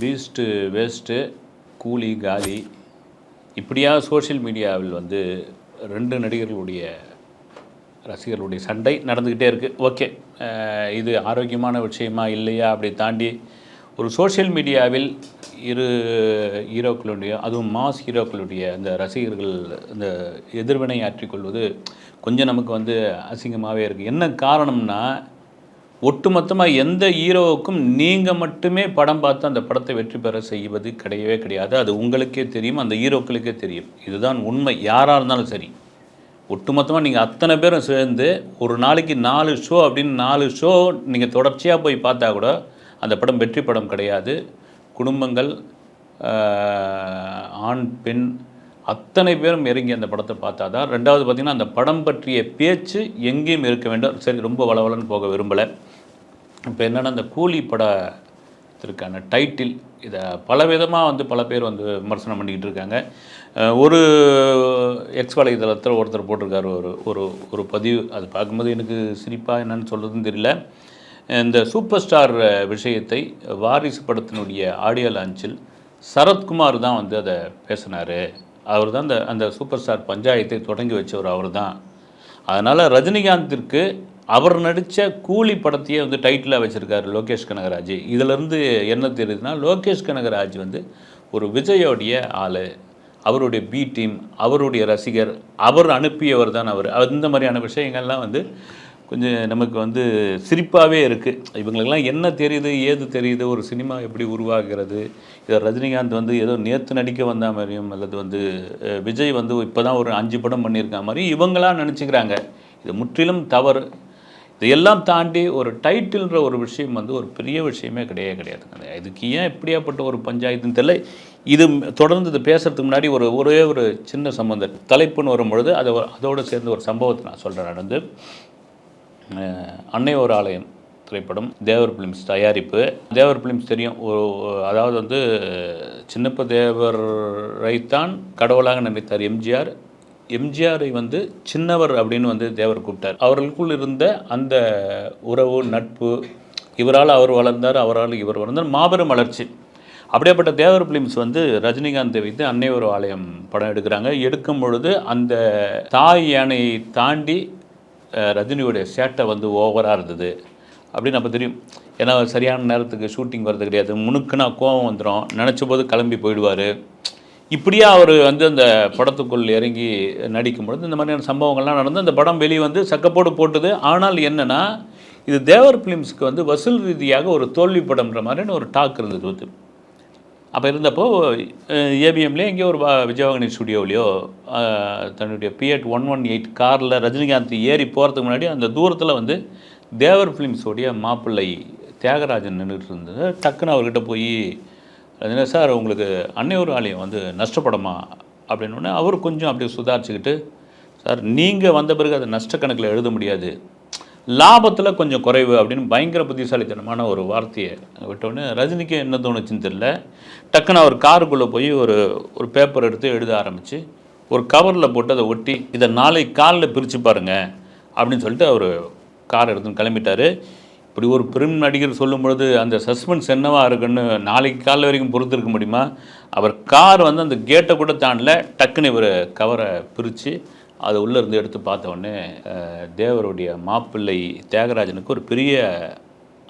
Beast waste கூலி காலி. இப்படியா சோஷியல் மீடியாவில் வந்து ரெண்டு நடிகர்களுடைய ரசிகர்களுடைய சண்டை நடந்துக்கிட்டே இருக்குது ஓகே. இது ஆரோக்கியமான விஷயமா இல்லையா அப்படி தாண்டி ஒரு சோஷியல் மீடியாவில் இரு ஹீரோக்களுடைய அதுவும் மாஸ் ஹீரோக்களுடைய அந்த ரசிகர்கள் இந்த எதிர்வினை ஆற்றிக்கொள்வது கொஞ்சம் நமக்கு வந்து அசிங்கமாகவே இருக்குது என்ன காரணம்னா ஒட்டுமொத்தமாக எந்த ஹீரோவுக்கும் நீங்கள் மட்டுமே படம் பார்த்து அந்த படத்தை வெற்றி பெற செய்வது கிடையவே கிடையாது. அது உங்களுக்கே தெரியும் அந்த ஹீரோக்களுக்கே தெரியும். இதுதான் உண்மை. யாராக இருந்தாலும் சரி. ஒட்டுமொத்தமாக நீங்கள் அத்தனை பேரும் சேர்ந்து ஒரு நாளைக்கு நாலு ஷோ அப்படின்னு நாலு ஷோ நீங்கள் தொடர்ச்சியாக போய் பார்த்தா கூட அந்த படம் வெற்றி படம் கிடையாது. குடும்பங்கள் ஆண் பெண் அத்தனை பேரும் இறங்கி அந்த படத்தை பார்த்தா தான் ரெண்டாவது பார்த்திங்கன்னா அந்த படம் பற்றிய பேச்சு எங்கேயும் இருக்க வேண்டும். சரி ரொம்ப வளவலன்னு போக விரும்பலை. இப்போ என்னென்னா அந்த கூலி படத்திற்கான டைட்டில் இதை பல விதமாக வந்து பல பேர் வந்து விமர்சனம் பண்ணிக்கிட்டு இருக்காங்க. ஒரு எக்ஸ் வலைதளத்தில் ஒருத்தர் போட்டிருக்காரு ஒரு ஒரு ஒரு பதிவு. அது பார்க்கும்போது எனக்கு சிரிப்பாக என்னன்னு சொல்கிறதுன்னு தெரியல. இந்த சூப்பர் ஸ்டார் விஷயத்தை வாரிசு படத்தினுடைய ஆடியோ லான்ச்சில் சரத்குமார் தான் வந்து அதை பேசினார். அவர் தான் அந்த அந்த சூப்பர் ஸ்டார் பஞ்சாயத்தை தொடங்கி வச்சவர் அவர் தான் அதனால் ரஜினிகாந்திற்கு அவர் நடித்த கூலி படத்தையே வந்து டைட்டிலாக வச்சுருக்காரு லோகேஷ் கனகராஜ். இதிலிருந்து என்ன தெரியுதுன்னா லோகேஷ் கனகராஜ் வந்து ஒரு விஜயோடைய ஆள். அவருடைய பி டீம் அவருடைய ரசிகர் அவர் அனுப்பியவர் தான் அவர். அந்த மாதிரியான விஷயங்கள்லாம் வந்து கொஞ்சம் நமக்கு வந்து சிரிப்பாகவே இருக்குது இவங்களுக்கெல்லாம் என்ன தெரியுது ஏது தெரியுது ஒரு சினிமா எப்படி உருவாகிறது? இதை ரஜினிகாந்த் வந்து ஏதோ நேற்று நடிக்க வந்த மாதிரியும் அல்லது வந்து விஜய் வந்து இப்போ தான் ஒரு அஞ்சு படம் பண்ணியிருக்க மாதிரி இவங்களாம் நினச்சிக்கிறாங்க. இது முற்றிலும் தவறு. இதையெல்லாம் தாண்டி ஒரு டைட்டில்ன்ற ஒரு விஷயம் வந்து ஒரு பெரிய விஷயமே கிடையவே கிடையாதுங்க இதுக்கு ஏன் இப்படியாப்பட்ட ஒரு பஞ்சாயத்துன்னு தெரியல. இது தொடர்ந்து இது பேசுகிறதுக்கு முன்னாடி ஒரு ஒரே ஒரு சின்ன சம்பந்தம். தலைப்புன்னு வரும்பொழுது அதை அதோடு சேர்ந்து ஒரு சம்பவத்தை நான் சொல்கிறேன் நடந்து அன்னை ஒரு ஆலயம் திரைப்படம் தேவர் பிலிம்ஸ் தயாரிப்பு. தேவர் பிலிம்ஸ் தெரியும் ஒரு அதாவது வந்து சின்னப்ப தேவரைத்தான் கடவுளாக நினைத்தார் எம்ஜிஆர். எம்ஜிஆரை வந்து சின்னவர் அப்படின்னு வந்து தேவர் கூப்பிட்டார். அவர்களுக்குள் இருந்த அந்த உறவு நட்பு இவரால் அவர் வளர்ந்தார் அவரால் இவர் வளர்ந்தார் மாபெரும் வளர்ச்சி. அப்படியேப்பட்ட தேவர் பிலிம்ஸ் வந்து ரஜினிகாந்த் வைத்து அன்னை ஒரு ஆலயம் படம் எடுக்கிறாங்க. எடுக்கும் பொழுது அந்த தாய் யானையை தாண்டி ரஜினியோடைய சேட்டை வந்து ஓவராக இருந்தது. அப்படின்னு நம்ம தெரியும். ஏன்னா சரியான நேரத்துக்கு ஷூட்டிங் வர்றது கிடையாது. முணுக்குனா கோவம் வந்துடும் நினச்ச போது கிளம்பி போயிடுவார். இப்படியே அவர் வந்து அந்த படத்துக்குள் இறங்கி நடிக்கும் பொழுது இந்த மாதிரியான சம்பவங்கள்லாம் நடந்து அந்த படம் வெளியே வந்து சக்கப்போடு போட்டது. ஆனால் என்னென்னா இது தேவர் ஃபிலிம்ஸ்க்கு வந்து வசூல் ரீதியாக ஒரு தோல்வி படம்ன்ற மாதிரியான ஒரு டாக் இருந்தது வந்து. அப்போ இருந்தப்போ ஏபிஎம்லேயே எங்கேயோ ஒரு வா- ஸ்டுடியோவிலையோ தன்னுடைய பிஎட் ஒன் ஒன் எயிட் காரில் ரஜினிகாந்த் ஏறி போகிறதுக்கு முன்னாடி அந்த தூரத்தில் வந்து தேவர் ஃபிலிம்ஸோடைய மாப்பிள்ளை தியாகராஜன் நின்றுட்டு இருந்தது. டக்குன்னு அவர்கிட்ட போய் ரஜினி சார் உங்களுக்கு அன்னையூர் ஆலயம் வந்து நஷ்டப்படமா? அப்படின்னு அவர் கொஞ்சம் அப்படியே சுதாரிச்சுக்கிட்டு சார் நீங்கள் வந்த பிறகு அதை நஷ்ட கணக்கில் எழுத முடியாது. லாபத்தில் கொஞ்சம் குறைவு அப்படின்னு பயங்கர புத்திசாலித்தனமான ஒரு வார்த்தையை விட்டோடனே ரஜினிக்கு என்ன தோணுச்சுன்னு தெரியல. டக்குன்னு அவர் காருக்குள்ளே போய் ஒரு ஒரு பேப்பர் எடுத்து எழுத ஆரம்பித்து ஒரு கவரில் போட்டு அதை ஒட்டி இதை நாளை காலில் பிரித்து பாருங்கள் அப்படின்னு சொல்லிட்டு அவர் கார் எடுத்துன்னு கிளம்பிட்டாரு. இப்படி ஒரு பெரும் நடிகர் சொல்லும் பொழுது அந்த சஸ்பென்ஸ் என்னவாக இருக்குன்னு நாளைக்கு காலைல வரைக்கும் பொறுத்திருக்க முடியுமா? அவர் கார் வந்து அந்த கேட்டை கூட தாண்டல டக்குன்னு இவர் கவரை பிரித்து அதை உள்ளே இருந்து எடுத்து பார்த்தோடனே தேவருடைய மாப்பிள்ளை தியாகராஜனுக்கு ஒரு பெரிய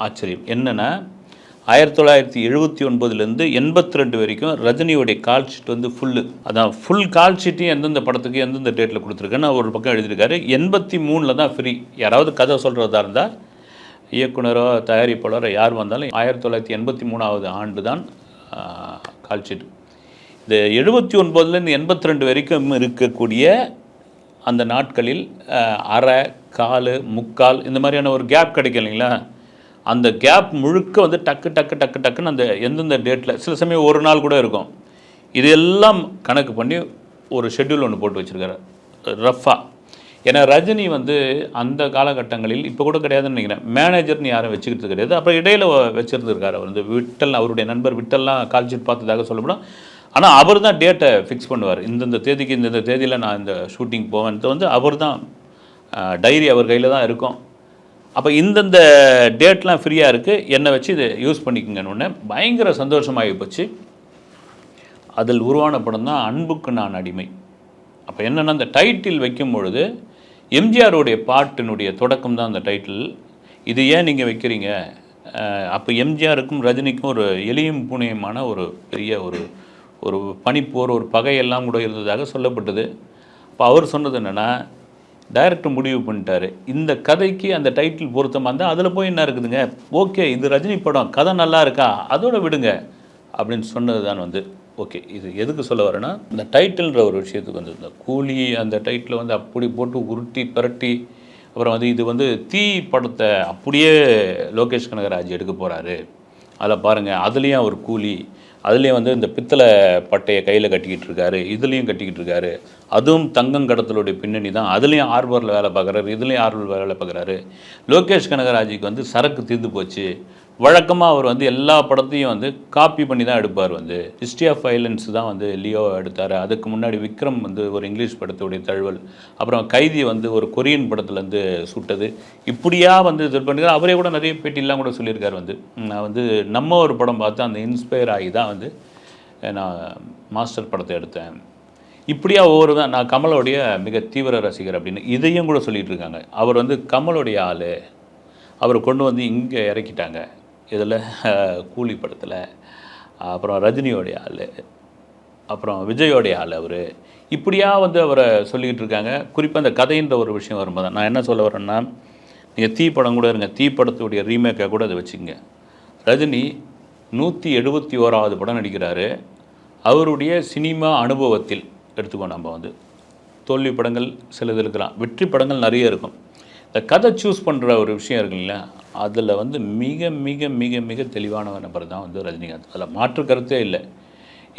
ஆச்சரியம். என்னென்னா ஆயிரத்தி தொள்ளாயிரத்தி எழுபத்தி ஒன்பதுலேருந்து எண்பத்தி ரெண்டு வரைக்கும் ரஜினியோடைய கால் ஷீட் வந்து ஃபுல்லு அதான் ஃபுல் கால் ஷீட்டையும் எந்தெந்த படத்துக்கு எந்தெந்த டேட்டில் கொடுத்துருக்கேன்னு ஒரு பக்கம் எழுதியிருக்காரு. எண்பத்தி மூணில் தான் ஃப்ரீ யாராவது கதை சொல்கிறதா இருந்தால் இயக்குனரோ தயாரிப்பாளரோ யார் வந்தாலும் ஆயிரத்தி தொள்ளாயிரத்தி எண்பத்தி மூணாவது ஆண்டு தான் கால் ஷீட் இந்த எழுபத்தி ஒன்பதுலேருந்து எண்பத்தி ரெண்டு வரைக்கும் இருக்கக்கூடிய அந்த நாட்களில் அரை கால் முக்கால் இந்த மாதிரியான ஒரு கேப் கிடைக்கும் இல்லைங்களா? அந்த கேப் முழுக்க வந்து டக்கு டக்கு டக்கு டக்குன்னு அந்த எந்தெந்த டேட்டில் சில சமயம் ஒரு நாள் கூட இருக்கும். இதெல்லாம் கணக்கு பண்ணி ஒரு ஷெட்யூல் ஒன்று போட்டு வச்சுருக்காரு. ரஃபா. ஏன்னா ரஜினி வந்து அந்த காலகட்டங்களில் இப்போ கூட கிடையாதுன்னு நினைக்கிறேன் மேனேஜர்னு யாரும் வச்சுக்கிறது கிடையாது. அப்புறம் இடையில் வச்சுருந்துருக்காரு அவர். வந்து விட்டல் அவருடைய நண்பர் விட்டல்லாம் கால்ஷீட் பார்த்ததாக சொல்லப்படும். ஆனால் அவர் தான் டேட்டை ஃபிக்ஸ் பண்ணுவார். இந்தந்த தேதிக்கு இந்தந்த தேதியில் நான் இந்த ஷூட்டிங் போவேன். வந்து அவர் தான் டைரி அவர் கையில் தான் இருக்கும். அப்போ இந்தந்த டேட்லாம் ஃப்ரீயாக இருக்குது என்னை வச்சு இதை யூஸ் பண்ணிக்கங்கன்னு பயங்கர சந்தோஷமாகி போச்சு. அதில் உருவான படம் தான் அன்புக்கு நான் அடிமை. அப்போ என்னென்னா அந்த டைட்டில் வைக்கும் பொழுது எம்ஜிஆருடைய பாட்டினுடைய தொடக்கம் தான் அந்த டைட்டில் இது ஏன் நீங்கள் வைக்கிறீங்க? அப்போ எம்ஜிஆருக்கும் ரஜினிக்கும் ஒரு எளியும் புனியமான ஒரு பெரிய ஒரு ஒரு பனிப்போர் ஒரு பகையெல்லாம் கூட இருந்ததாக சொல்லப்பட்டது. அப்போ அவர் சொன்னது என்னென்னா டைரக்டர் முடிவு பண்ணிட்டாரு. இந்த கதைக்கு அந்த டைட்டில் பொருத்தமாக இருந்தால் அதில் போய் என்ன இருக்குதுங்க? ஓகே இது ரஜினி படம் கதை நல்லா இருக்கா? அதோட விடுங்க அப்படின்னு சொன்னது தான் வந்து ஓகே இது எதுக்கு சொல்ல வரேன்னா இந்த டைட்டில்ன்ற ஒரு விஷயத்துக்கு வந்து இந்த கூலி அந்த டைட்டில் வந்து அப்படி போட்டு உருட்டி பிரட்டி அப்புறம் வந்து இது வந்து தீ படத்தை அப்படியே லோகேஷ் கனகராஜ் எடுக்க போகிறாரு அதில் பாருங்கள் அதுலேயும் அவர் கூலி. அதுலேயும் வந்து இந்த பித்தளை பட்டையை கையில் கட்டிக்கிட்டு இருக்காரு இதுலேயும் கட்டிக்கிட்டு இருக்காரு. அதுவும் தங்கம் கடத்தலுடைய பின்னணி தான். அதுலேயும் ஆர்வரில் வேலை பார்க்குறாரு இதுலேயும் ஆர்வரில் வேலை பார்க்குறாரு. லோகேஷ் கனகராஜுக்கு வந்து சரக்கு தீர்ந்து போச்சு. வழக்கமாக அவர் வந்து எல்லா படத்தையும் வந்து காப்பி பண்ணி தான் எடுப்பார் வந்து. ஹிஸ்ட்ரி ஆஃப் வைலன்ஸ் தான் வந்து லியோ எடுத்தார். அதுக்கு முன்னாடி விக்ரம் வந்து ஒரு இங்கிலீஷ் படத்துடைய தழுவல். அப்புறம் கைதி வந்து ஒரு கொரியன் படத்துலேருந்து சுட்டது. இப்படியாக வந்து இது பண்ணிருக்காரு. அவரே கூட நிறைய பேட்டிலாம் கூட சொல்லியிருக்காரு வந்து. நான் வந்து நம்ம ஒரு படம் பார்த்து அந்த இன்ஸ்பயர் ஆகி தான் வந்து நான் மாஸ்டர் படத்தை எடுத்தேன். இப்படியா ஒவ்வொரு தான் நான் கமலோடைய மிக தீவிர ரசிகர் அப்படின்னு இதையும் கூட சொல்லிட்டு இருக்காங்க. அவர் வந்து கமலுடைய ஆள். அவரை கொண்டு வந்து இங்கே இறக்கிட்டாங்க. இதில் கூலி படத்தில் அப்புறம் ரஜினியோடைய ஆள் அப்புறம் விஜயோடைய ஆள் அவர். இப்படியா வந்து அவரை சொல்லிக்கிட்டு இருக்காங்க. குறிப்பாக அந்த கதைன்ற ஒரு விஷயம் வரும்போது நான் என்ன சொல்ல வரேன்னா நீங்கள் தீ படம் கூட இருங்க. தீ படத்துடைய ரீமேக்கை கூட அதை வச்சுங்க ரஜினி நூற்றி எழுபத்தி ஓராவது படம் நடிக்கிறாரு. அவருடைய சினிமா அனுபவத்தில் எடுத்துக்கோ நம்ம வந்து. தோல்வி படங்கள் சிலது இருக்கலாம். வெற்றி படங்கள் நிறைய இருக்கும். இந்த கதை சூஸ் பண்ணுற ஒரு விஷயம் இருக்குல்ல அதில் வந்து மிக மிக மிக மிக தெளிவான நபர் தான் வந்து ரஜினிகாந்த். அதில் மாற்று கருத்தே இல்லை.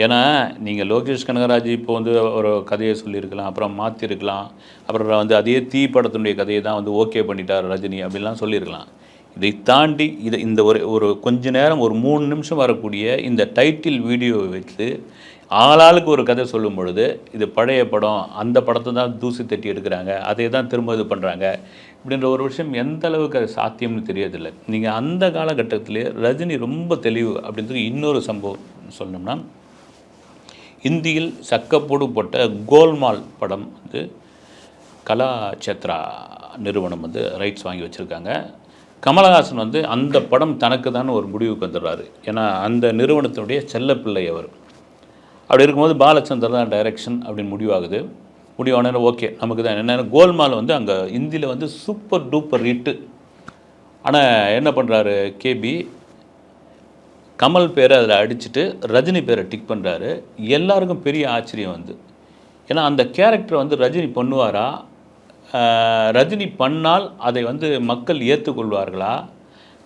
ஏன்னா நீங்கள் லோகேஷ் கனகராஜ் இப்போ வந்து ஒரு கதையை சொல்லியிருக்கலாம் அப்புறம் மாற்றிருக்கலாம் அப்புறம் வந்து அதே தீ படத்தினுடைய கதையை தான் வந்து ஓகே பண்ணிட்டார் ரஜினி அப்படிலாம் சொல்லியிருக்கலாம். இதை தாண்டி இதை இந்த ஒரு ஒரு கொஞ்ச நேரம் ஒரு மூணு நிமிஷம் வரக்கூடிய இந்த டைட்டில் வீடியோவை வைத்து ஆளாளுக்கு ஒரு கதை சொல்லும் பொழுது இது பழைய படம் அந்த படத்தை தான் தூசி தட்டி எடுக்கிறாங்க அதை தான் திரும்ப இது பண்ணுறாங்க இப்படின்ற ஒரு விஷயம் எந்த அளவுக்கு அது சாத்தியம்னு தெரியறதில்லை நீங்கள் அந்த காலகட்டத்திலே ரஜினி ரொம்ப தெளிவு அப்படின்றது இன்னொரு சம்பவம் சொன்னோம்னா இந்தியில் சக்கப்போடு போட்ட கோல்மால் படம் வந்து கலாச்சேத்ரா நிறுவனம் வந்து ரைட்ஸ் வாங்கி வச்சுருக்காங்க. கமலஹாசன் வந்து அந்த படம் தனக்கு தான் ஒரு முடிவுக்கு வந்துடுறாரு. ஏன்னா அந்த நிறுவனத்தினுடைய செல்லப்பிள்ளை அவர். அப்படி இருக்கும்போது பாலச்சந்தர் தான் டைரக்ஷன் அப்படின்னு முடிவாகுது. முடிவான ஓகே நமக்கு தான் என்னென்ன கோல்மால் வந்து அங்கே இந்தியில் வந்து சூப்பர் டூப்பர் ஹிட்டு ஆனால் என்ன பண்ணுறாரு கேபி கமல் பேரை அதில் அடிச்சுட்டு ரஜினி பேரை டிக் பண்ணுறாரு எல்லாருக்கும் பெரிய ஆச்சரியம் வந்து. ஏன்னா அந்த கேரக்டர் வந்து ரஜினி பண்ணுவாரா? ரஜினி பண்ணால் அதை வந்து மக்கள் ஏற்றுக்கொள்வார்களா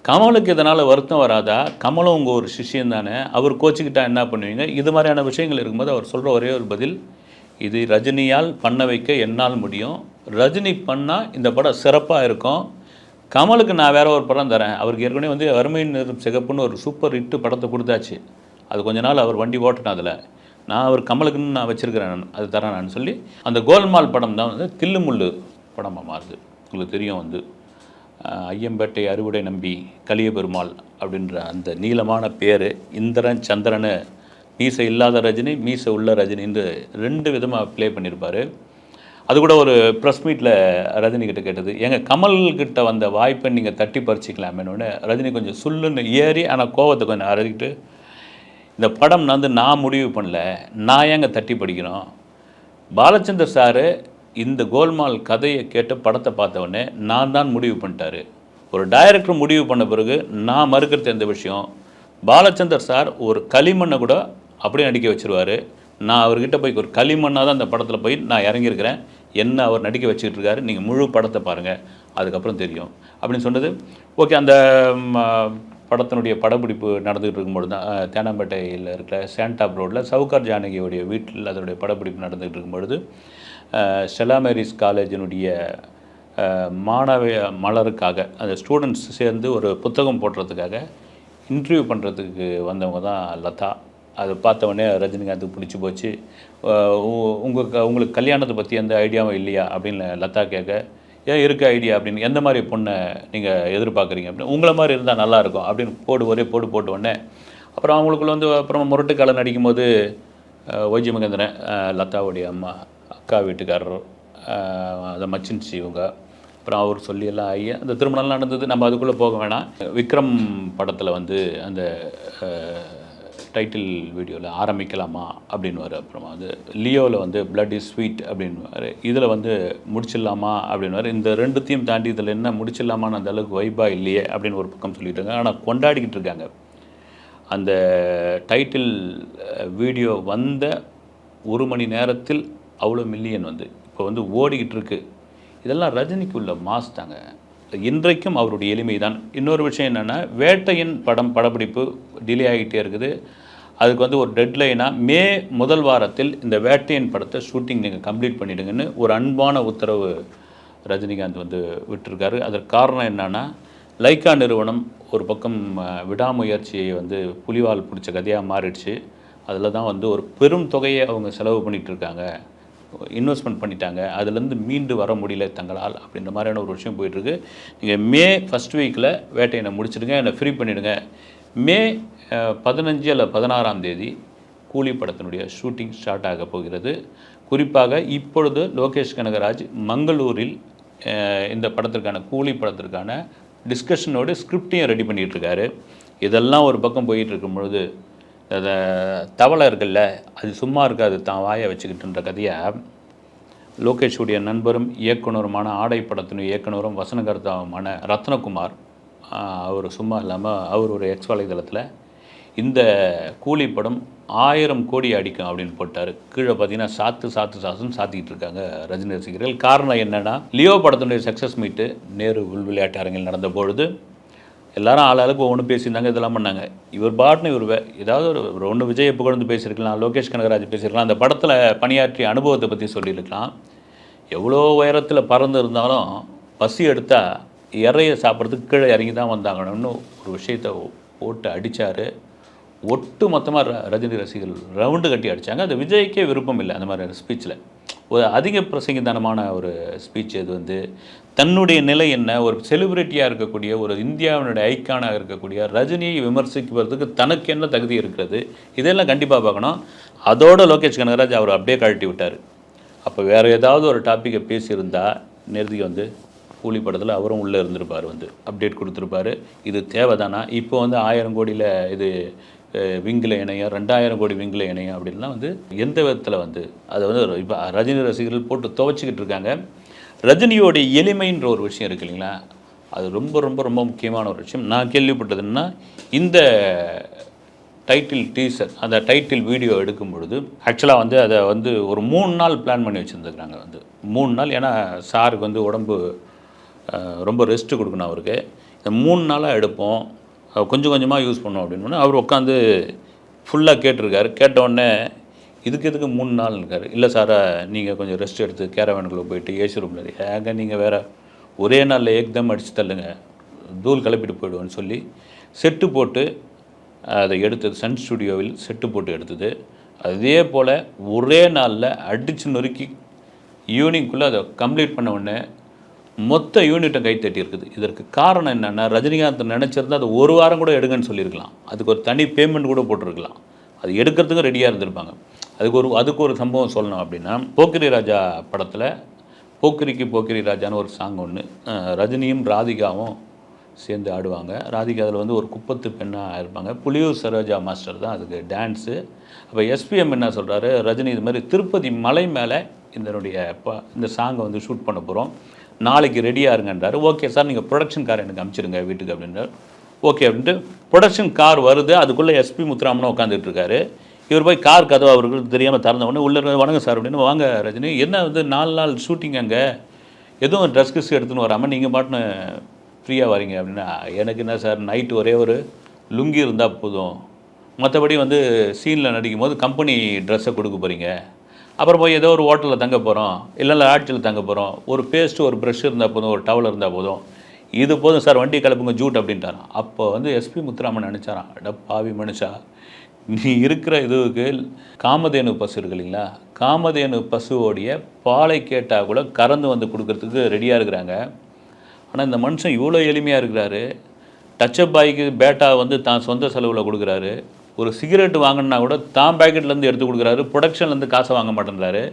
கமலுக்கு இதனால் வருத்தம் வராதா? கமலும் உங்கள் ஒரு சிஷ்யன் தானே. அவர் கோச்சிக்கிட்டா என்ன பண்ணுவீங்க? இது மாதிரியான விஷயங்கள் இருக்கும்போது அவர் சொல்கிற ஒரே ஒரு பதில் இது ரஜினியால் பண்ண வைக்க என்னால் முடியும். ரஜினி பண்ணால் இந்த படம் சிறப்பாக இருக்கும். கமலுக்கு நான் வேறு ஒரு படம் தரேன். அவருக்கு ஏற்கனவே வந்து அருமையின் நிறம் சிகப்புன்னு ஒரு சூப்பர் ஹிட்டு படத்தை கொடுத்தாச்சு. அது கொஞ்ச நாள் அவர் வண்டி ஓட்டணும் அதில். நான் அவர் கமலுக்குன்னு நான் வச்சுருக்கிறேன். நான் அது தரேன் நான் சொல்லி அந்த கோல்மால் படம் தான் வந்து தில்லுமுள்ளு படமாக மாறுது. உங்களுக்கு தெரியும் வந்து. ஐயம்பேட்டை அறுவடை நம்பி கலியபெருமாள் அப்படின்ற அந்த நீளமான பேர் இந்திரன் சந்திரனு மீசை இல்லாத ரஜினி மீசை உள்ள ரஜினின்னு ரெண்டு விதமாக ப்ளே பண்ணியிருப்பார் அது கூட ஒரு ப்ரெஸ் மீட்டில் ரஜினி கிட்ட கேட்டது எங்கள் கமல்கிட்ட வந்த வாய்ப்பை நீங்கள் தட்டி பறிச்சிக்கலாமேனு ரஜினி கொஞ்சம் சுல்லுன்னு ஏறி ஆனால் கோவத்தை கொஞ்சம் அறக்கிட்டு இந்த படம் நான் வந்து நான் முடிவு பண்ணல நான் ஏங்க தட்டி படிக்கிறோம்? பாலச்சந்தர் சாரு இந்த கோல்மால் கதையை கேட்டு படத்தை பார்த்தவொடனே நான் தான் முடிவு பண்ணிட்டாரு. ஒரு டைரக்டர் முடிவு பண்ண பிறகு நான் மறுக்கிறது எந்த விஷயம்? பாலச்சந்தர் சார் ஒரு களிமண்ணை கூட அப்படியே நடிக்க வச்சுருவார். நான் அவர்கிட்ட போய் ஒரு களிமண்ணாக தான் அந்த படத்தில் போய் நான் இறங்கியிருக்கிறேன். என்ன அவர் நடிக்க வச்சுக்கிட்டு இருக்காரு? நீங்கள் முழு படத்தை பாருங்கள் அதுக்கப்புறம் தெரியும். அப்படின்னு சொன்னது. ஓகே அந்த படத்தினுடைய படப்பிடிப்பு நடந்துகிட்டு இருக்கும்பொழுது தான் தேனாம்பேட்டையில் இருக்கிற சேண்டாப் ரோட்டில் சவுகார் ஜானகியோடைய வீட்டில் அதனுடைய படப்பிடிப்பு நடந்துகிட்டு இருக்கும்பொழுது செலாமேரிஸ் மேரிஸ் காலேஜினுடைய மாணவ மலருக்காக அந்த ஸ்டூடெண்ட்ஸ் சேர்ந்து ஒரு புத்தகம் போடுறதுக்காக இன்டர்வியூ பண்ணுறதுக்கு வந்தவங்க தான் லதா. அதை பார்த்தவொடனே ரஜினிகாந்துக்கு பிடிச்சி போச்சு. உங்களுக்கு உங்களுக்கு கல்யாணத்தை பற்றி எந்த ஐடியாவும் இல்லையா? அப்படின்னு லதா கேட்க ஏன் இருக்க ஐடியா? அப்படின்னு எந்த மாதிரி பொண்ணை நீங்கள் எதிர்பார்க்குறீங்க? அப்படின்னு உங்களை மாதிரி இருந்தால் நல்லாயிருக்கும் அப்படின்னு போடு ஒரே போடு போட்டு உடனே அப்புறம் அவங்களுக்குள்ள வந்து அப்புறம் முரட்டுக்காலை நடிக்கும்போது அஹ், ஒய்ஜி மகேந்திரன் லதாவுடைய அம்மா அக்கா வீட்டுக்காரர் அதை அந்த மச்சின்சி இவங்க அப்புறம் அவர் சொல்லி எல்லாம் ஆகி அந்த திருமணம்லாம் நடந்தது நம்ம அதுக்குள்ளே போக வேணாம். விக்ரம் படத்தில் வந்து அந்த டைட்டில் வீடியோவில் ஆரம்பிக்கலாமா அப்படின்னு அப்புறமா வந்து லியோவில் வந்து பிளட் இஸ் ஸ்வீட் அப்படின்னு இதில் வந்து முடிச்சிடலாமா அப்படின்னு இந்த ரெண்டுத்தையும் தாண்டி இதில் என்ன முடிச்சிடலாமான்னு அந்த அளவுக்கு வைபா இல்லையே அப்படின்னு ஒரு பக்கம் சொல்லிட்டாங்க ஆனால் கொண்டாடிக்கிட்டு இருக்காங்க. அந்த டைட்டில் வீடியோ வந்த ஒரு மணி நேரத்தில் அவ்வளோ மில்லியன் வந்து இப்போ வந்து ஓடிக்கிட்டு இருக்கு இதெல்லாம் ரஜினிக்கு உள்ள மாஸ் தாங்க இன்றைக்கும் அவருடைய எளிமை தான் இன்னொரு விஷயம் என்னென்னா வேட்டையின் படம் படப்பிடிப்பு டிலே ஆகிட்டே இருக்குது. அதுக்கு வந்து ஒரு டெட்லைனாக மே முதல் வாரத்தில் இந்த வேட்டையின் படத்தை ஷூட்டிங் நீங்கள் கம்ப்ளீட் பண்ணிவிடுங்கன்னு ஒரு அன்பான உத்தரவு ரஜினிகாந்த் வந்து விட்டுருக்காரு. அதற்கு காரணம் என்னென்னா லைக்கா நிறுவனம் ஒரு பக்கம் விடாமுயற்சியை வந்து புலிவால் பிடிச்ச கதையாக மாறிடுச்சு. அதில் தான் வந்து ஒரு பெரும் தொகையை அவங்க செலவு பண்ணிகிட்ருக்காங்க இருக்காங்க இன்வெஸ்ட்மெண்ட் பண்ணிட்டாங்க. அதுலேருந்து மீண்டு வர முடியல தங்களால் அப்படின்ற மாதிரியான ஒரு விஷயம் போயிட்டுருக்கு. நீங்கள் மே ஃபஸ்ட் வீக்கில் வேட்டையினை முடிச்சிடுங்க. என்னை ஃப்ரீ பண்ணிவிடுங்க மே பதினஞ்சு அல்ல பதினாறாம் தேதி கூலி படத்தினுடைய ஷூட்டிங் ஸ்டார்ட் ஆக போகிறது. குறிப்பாக இப்பொழுது லோகேஷ் கனகராஜ் மங்களூரில் இந்த படத்திற்கான கூலி படத்திற்கான டிஸ்கஷனோடு ஸ்கிரிப்டையும் ரெடி பண்ணிகிட்ருக்காரு இதெல்லாம் ஒரு பக்கம் போயிட்டு இருக்கும் பொழுது தவளை இருக்குல்ல அது சும்மா இருக்காது தான் வாயை வச்சுக்கிட்டுன்ற கதையை லோகேஷுடைய நண்பரும் இயக்குனருமான ஆடை படத்தின் இயக்குனரும் வசனகர்த்தாவுமான ரத்னகுமார் அவர் சும்மா இல்லாமல் அவர் ஒரு எக்ஸ் வலைதளத்தில் இந்த கூலி படம் ஆயிரம் கோடி அடிக்கும் அப்படின்னு போட்டார். கீழே பார்த்தீங்கன்னா சாத்து சாத்து சாத்துன்னு சாத்திக்கிட்டு இருக்காங்க ரஜினி ரசிகர்கள். காரணம் என்னென்னா லியோ படத்தினுடைய சக்ஸஸ் மீட்டு நேரு உள் விளையாட்டு அரங்கில் நடந்த பொழுது எல்லாரும் ஆளாளுக்கு ஒவ்வொன்று பேசியிருந்தாங்க இதெல்லாம் பண்ணாங்க. இவர் பாட்னு இவர் வே- ஏதாவது ஒரு ஒன்று விஜய் புகழ்ந்து பேசியிருக்கலாம் லோகேஷ் கனகராஜ் பேசியிருக்கலாம் அந்த படத்தில் பணியாற்றிய அனுபவத்தை பற்றி சொல்லியிருக்கலாம். எவ்வளோ உயரத்தில் பறந்து இருந்தாலும் பசி எடுத்தால் இறைய சாப்பிட்றதுக்கு கீழே இறங்கி தான் வந்தாங்கன்னு ஒரு விஷயத்தை போட்டு அடித்தார் ஒட்டு மொத்தமாக ரஜினி ரசிகர்கள் ரவுண்டு கட்டி அடித்தாங்க அது விஜய்க்கே விருப்பம் இல்லை அந்த மாதிரி ஸ்பீச்சில் ஒரு அதிக பிரசங்கிதனமான ஒரு ஸ்பீச் இது வந்து தன்னுடைய நிலை என்ன ஒரு செலிபிரிட்டியாக இருக்கக்கூடிய ஒரு இந்தியாவினுடைய ஐக்கானாக இருக்கக்கூடிய ரஜினியை விமர்சிக்கிறதுக்கு தனக்கு என்ன தகுதி இருக்கிறது இதெல்லாம் கண்டிப்பாக பார்க்கணும். அதோட லோகேஷ் கனகராஜ் அவர் அப்படியே கழட்டி விட்டார். அப்போ வேறு ஏதாவது ஒரு டாப்பிக்கை பேசியிருந்தால் நேரத்துக்கு வந்து கூலி படத்தில் அவரும் உள்ளே இருந்திருப்பார் வந்து அப்டேட் கொடுத்துருப்பாரு. இது தேவைதானா? இப்போ வந்து ஆயிரம் கோடியில் இது விங்கில் இணையம் ரெண்டாயிரம் கோடி விங்கில் இணையம் அப்படின்லாம் வந்து எந்த விதத்தில் வந்து அதை வந்து இப்போ ரஜினி ரசிகர்கள் போட்டு துவைச்சிக்கிட்டு இருக்காங்க. ரஜினியோடைய எளிமைன்ற ஒரு விஷயம் இருக்கு இல்லைங்களா? அது ரொம்ப ரொம்ப ரொம்ப முக்கியமான ஒரு விஷயம். நான் கேள்விப்பட்டதுன்னா இந்த டைட்டில் டீசர் அந்த டைட்டில் வீடியோ எடுக்கும் பொழுது ஆக்சுவலாக வந்து அதை வந்து ஒரு மூணு நாள் பிளான் பண்ணி வச்சுருந்துருக்காங்க வந்து. மூணு நாள் ஏன்னா சாருக்கு வந்து உடம்பு ரொம்ப ரெஸ்ட்டு கொடுக்கணும் அவருக்கு. இந்த மூணு நாளாக எடுப்போம். கொஞ்சம் கொஞ்சமாக யூஸ் பண்ணோம் அப்படின்னு அவர் உட்காந்து ஃபுல்லாக கேட்டிருக்காரு. கேட்ட உடனே இதுக்கு எதுக்கு மூணு நாள் இருக்கார் இல்லை சாரா நீங்கள் கொஞ்சம் ரெஸ்ட் எடுத்து கேரவேனுக்குள்ளே போயிட்டு ஏசி ரூமில் ஏங்க நீங்கள் வேறு ஒரே நாளில் ஏக்தம் அடித்து தள்ளுங்க. தூள் கிளப்பிட்டு போயிடுவோன்னு சொல்லி செட்டு போட்டு அதை எடுத்தது சன் ஸ்டுடியோவில் செட்டு போட்டு எடுத்தது. அதே போல் ஒரே நாளில் அடித்து நொறுக்கி ஈவினிங்குள்ளே அதை கம்ப்ளீட் பண்ண உடனே மொத்த யூனிட்டை கைத்தட்டி இருக்குது. இதற்கு காரணம் என்னென்னா ரஜினிகாந்த் நினச்சிருந்தா அது ஒரு வாரம் கூட எடுங்கன்னு சொல்லியிருக்கலாம். அதுக்கு ஒரு தனி பேமெண்ட் கூட போட்டிருக்கலாம். அது எடுக்கிறதுக்கு ரெடியாக இருந்திருப்பாங்க. அதுக்கு ஒரு அதுக்கு ஒரு சம்பவம் சொல்லணும் அப்படின்னா போக்கிரி ராஜா படத்தில் போக்கிரிக்கு போக்கிரி ராஜான்னு ஒரு சாங் ஒன்று ரஜினியும் ராதிகாவும் சேர்ந்து ஆடுவாங்க. ராதிகா அதில் வந்து ஒரு குப்பத்து பெண்ணாக இருப்பாங்க. புலியூர் சரோஜா மாஸ்டர் தான் அதுக்கு டான்ஸு அப்போ எஸ்பிஎம் என்ன சொல்கிறாரு ரஜினி இது மாதிரி திருப்பதி மலை மேலே இதனுடைய இந்த சாங்கை வந்து ஷூட் பண்ண போகிறோம் நாளைக்கு ரெடியாக இருங்கன்றாரு ஓகே சார் நீங்கள் ப்ரொடக்ஷன் கார் எனக்கு அனுப்பிச்சிடுங்க வீட்டுக்கு அப்படின்றார். ஓகே அப்படின்ட்டு ப்ரொடக்ஷன் கார் வருது அதுக்குள்ளே எஸ்பி முத்துராமனும் உட்காந்துட்டு இருக்காரு இவர் போய் கார் கதவு அவருக்கு தெரியாமல் திறந்த உடனே உள்ளே இருந்து, வணக்கம் சார் அப்படின்னு வாங்க ரஜினி என்ன வந்து நாலு நாள் ஷூட்டிங் அங்கே? எதுவும் ட்ரெஸ் கிஸ் எடுத்துன்னு வராமல் நீங்கள் பாட்டுன்னு ஃப்ரீயாக வரீங்க அப்படின்னா எனக்கு என்ன சார் நைட்டு ஒரே ஒரு லுங்கி இருந்தால் போதும். மற்றபடி வந்து சீனில் நடிக்கும் போது கம்பெனி ட்ரெஸ்ஸை கொடுக்க போகிறீங்க அப்புறம் போய் ஏதோ ஒரு ஹோட்டலில் தங்க போகிறோம் இல்லை லாட்ஜில் தங்க போகிறோம் ஒரு பேஸ்ட்டு ஒரு ப்ரஷ் இருந்தால் போதும் ஒரு டவல் இருந்தால் போதும். இது போதும் சார் வண்டி கிளப்புங்க ஜூட் அப்படின்ட்டாரான் அப்போ வந்து எஸ்பி முத்துராமன் நினச்சாரான் அட பாவி மனுஷா நீ இருக்கிற இதுவுக்கு காமதேனு பசு இருக்கு இல்லைங்களா? காமதேனு பசுவோடைய பாலை கேட்டால் கூட கறந்து வந்து கொடுக்கறதுக்கு ரெடியாக இருக்கிறாங்க. ஆனால் இந்த மனுஷன் இவ்வளோ எளிமையாக இருக்கிறாரு. டச்சப் பாய்க்கு பேட்டா வந்து தான் சொந்த செலவில் கொடுக்குறாரு. ஒரு சிகரெட் வாங்கினா கூட தான் பேக்கெட்லேருந்து எடுத்து கொடுக்குறாரு. ப்ரொடக்ஷன்லேருந்து காசை வாங்க மாட்டேன்றாரு.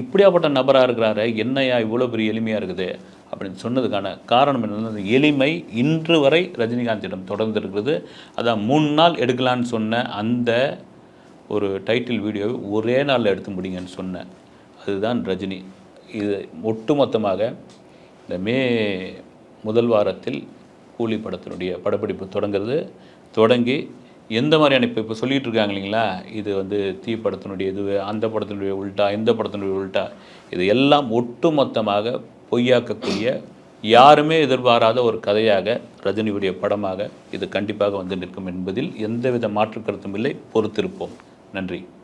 இப்படியாப்பட்ட நபராக இருக்கிறாரு என்னையா இவ்வளோ பெரிய எளிமையாக இருக்குது? அப்படின்னு சொன்னதுக்கான காரணம் என்னன்னா? அந்த எளிமை இன்று வரை ரஜினிகாந்திடம் தொடர்ந்து இருக்கிறது. அதான் மூணு நாள் எடுக்கலான்னு சொன்ன அந்த ஒரு டைட்டில் வீடியோவை ஒரே நாளில் எடுத்து முடிங்கன்னு சொன்னேன் அதுதான் ரஜினி. இது ஒட்டுமொத்தமாக இந்த மே முதல் வாரத்தில் கூலி படத்தினுடைய படப்பிடிப்பு தொடங்குறது. தொடங்கி எந்த மாதிரியான இப்போ இப்போ சொல்லிகிட்டு இருக்காங்க இல்லைங்களா? இது வந்து தீ படத்தினுடைய இது அந்த படத்தினுடைய உள்டா இந்த படத்தினுடைய உள்டா இது எல்லாம் ஒட்டுமொத்தமாக பொய்யாக்கக்கூடிய யாருமே எதிர்பாராத ஒரு கதையாக ரஜினியுடைய படமாக இது கண்டிப்பாக வந்து நிற்கும் என்பதில் எந்தவித மாற்று கருத்தும் இல்லை. பொறுத்திருப்போம். நன்றி.